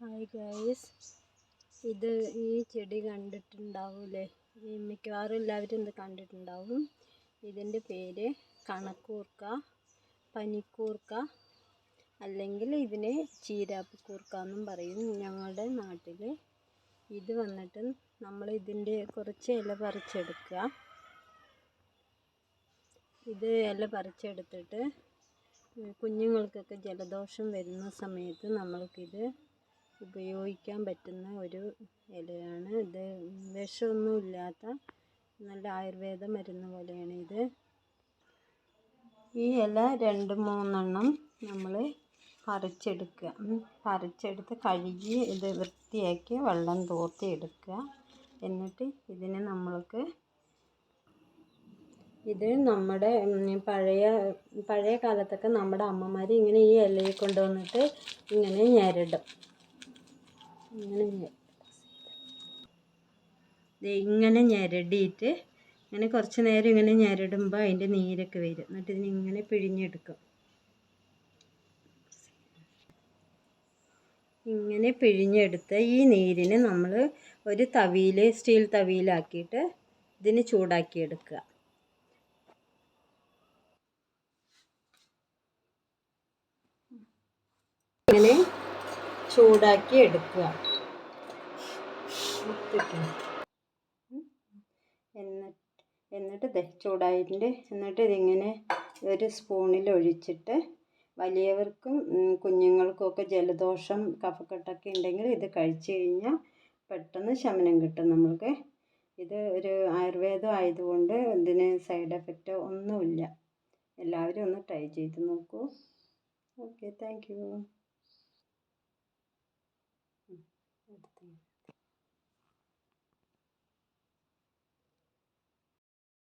Hi guys ഇത് ഈ ചെടി കണ്ടിട്ടുണ്ടാവൂലേ? ഈ മിക്കവാറും എല്ലാവരും ഇത് കണ്ടിട്ടുണ്ടാവും. ഇതിന്റെ പേര് കണക്കൂർക്ക പനിക്കൂർക്ക അല്ലെങ്കിൽ ഇതിനെ ചീരാപ്പിക്കൂർക്ക എന്നും പറയും. ഞങ്ങളുടെ നാട്ടിൽ ഇത് വന്നിട്ട് നമ്മൾ ഇതിന്റെ കുറച്ച് ഇല പറിച്ചെടുക്കുക. ഇത് ഇല പറിച്ചെടുത്തിട്ട് കുഞ്ഞുങ്ങൾക്കൊക്കെ ജലദോഷം വരുന്ന സമയത്ത് നമ്മൾക്കിത് ഉപയോഗിക്കാൻ പറ്റുന്ന ഒരു ഇലയാണ്. ഇത് വിഷമൊന്നുമില്ലാത്ത നല്ല ആയുർവേദ മരുന്ന് പോലെയാണ് ഇത് ഈ ഇല രണ്ട് മൂന്നെണ്ണം നമ്മൾ പറിച്ചെടുക്കുക. പറിച്ചെടുത്ത് കഴുകി ഇത് വൃത്തിയാക്കി വെള്ളം തോർത്തി എടുക്കുക. എന്നിട്ട് ഇതിനെ നമ്മൾക്ക് ഇത് നമ്മുടെ പഴയ പഴയ കാലത്തൊക്കെ നമ്മുടെ അമ്മമാർ ഇങ്ങനെ ഈ ഇലയെ കൊണ്ടുവന്നിട്ട് ഇങ്ങനെ ഞെരടും. ഇങ്ങനെ ഇങ്ങനെ ഞെരടിയിട്ട് ഇങ്ങനെ കുറച്ച് നേരം ഇങ്ങനെ ഞെരടുമ്പോൾ അതിന്റെ നീരൊക്കെ വരും. എന്നിട്ട് ഇതിനിങ്ങനെ പിഴിഞ്ഞെടുക്കും. ഇങ്ങനെ പിഴിഞ്ഞെടുത്ത ഈ നീരിന് നമ്മൾ ഒരു തവിയിൽ സ്റ്റീൽ തവിയിലാക്കിയിട്ട് ഇതിന് ചൂടാക്കിയെടുക്കുക ഇങ്ങനെ ചൂടാക്കി എടുക്കുക. എന്നിട്ട് എന്നിട്ട് ദേ ചൂടായിട്ട് എന്നിട്ട് ഇതിങ്ങനെ ഒരു സ്പൂണിൽ ഒഴിച്ചിട്ട് വലിയവർക്കും കുഞ്ഞുങ്ങൾക്കുമൊക്കെ ജലദോഷം കഫക്കെട്ടൊക്കെ ഉണ്ടെങ്കിൽ ഇത് കഴിച്ചു കഴിഞ്ഞാൽ പെട്ടെന്ന് ശമനം കിട്ടും നമ്മൾക്ക്. ഇത് ഒരു ആയുർവേദം ആയതുകൊണ്ട് ഇതിന് സൈഡ് എഫക്റ്റോ ഒന്നുമില്ല. എല്ലാവരും ഒന്ന് ട്രൈ ചെയ്ത് നോക്കൂ. Okay thank 对。